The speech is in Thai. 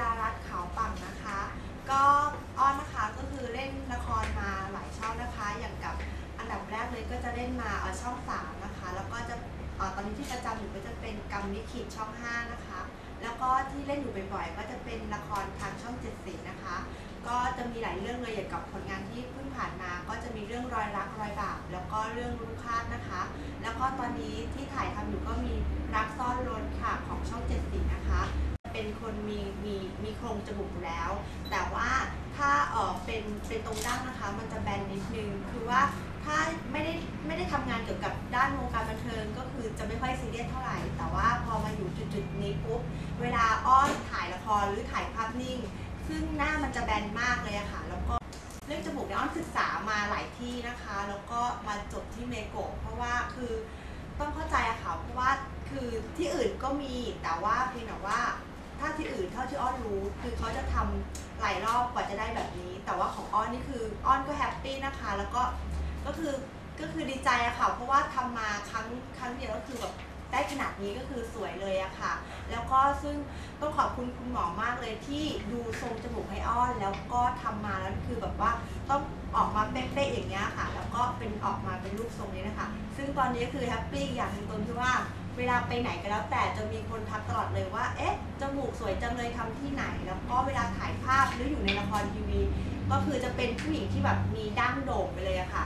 รารัตน์ขาวปังนะคะ ก็อ้อนนะคะก็คือเล่นละครมาหลายช่องนะคะ อย่างกับอันดับแรกเลยก็จะเล่นมาอ่อช่องสามนะคะ แล้วก็จะเอ่อตอนนี้ที่ประจำอยู่ก็จะเป็นกรรมลิขิตช่องห้านะคะ แล้วก็ที่เล่นอยู่บ่อยๆก็จะเป็นละครทางช่องเจ็ดสีนะคะ ก็จะมีหลายเรื่องเลยอย่างกับผลงานที่เพิ่งผ่านมา ก็จะมีเรื่องรอยรักรอยบาปแล้วก็เรื่องรุ่งคาดนะคะ แล้วก็ตอนนี้ที่ถ่ายทำอยู่ก็มีรักซ มีมีมีโครงจมูกแล้ว แต่ว่าถ้าเออเป็นเป็นตรงดั้งนะคะ มันจะแบนนิดนึงคือว่าถ้าไม่ได้ไม่ได้ทำงานเกี่ยวกับด้านวงการบันเทิงก็คือจะไม่ค่อยซีเรียสเท่าไหร่ แต่ว่าพอมาอยู่จุดๆนี้ปุ๊บเวลาอ้อนถ่ายละครหรือถ่ายภาพนิ่ง ซึ่งหน้ามันจะแบนมากเลยอะค่ะ แล้วก็เรื่องจมูกเนี่ยอ้อนศึกษามาหลายที่นะคะ แล้วก็มาจบที่เมโกะเพราะว่าคือต้องเข้าใจอะค่ะเพราะว่าคือที่อื่นก็มีแต่ว่าเพียงแต่ว่า ถ้าที่อื่นเท่าที่อ้อนรู้ คือเขาจะทำหลายรอบกว่าจะได้แบบนี้ แต่ว่าของอ้อนนี่คืออ้อนก็แฮปปี้นะคะ แล้วก็ก็คือก็คือดีใจอะค่ะ เพราะว่าทำมาครั้งครั้งเดียวก็คือแบบได้ขนาดนี้ก็คือสวยเลยอะค่ะ แล้วก็ซึ่งต้องขอบคุณคุณหมอมากเลยที่ดูทรงจมูกให้อ้อน แล้วก็ทำมาแล้วคือแบบว่าต้องออกมาเป๊ะๆอย่างเงี้ยค่ะ แล้วก็เป็นออกมาเป็นรูปทรงนี้นะคะ ซึ่งตอนนี้คือแฮปปี้อย่างหนึ่งตรงที่ว่า เวลาไปไหนก็แล้วแต่จะมีคนทักตลอดเลยว่า เอ๊ะ จมูกสวยจังเลยทำที่ไหน แล้วก็เวลาถ่ายภาพหรืออยู่ในละครทีวี ก็คือจะเป็นผู้หญิงที่แบบมีดั้งโด่งไปเลยอะค่ะ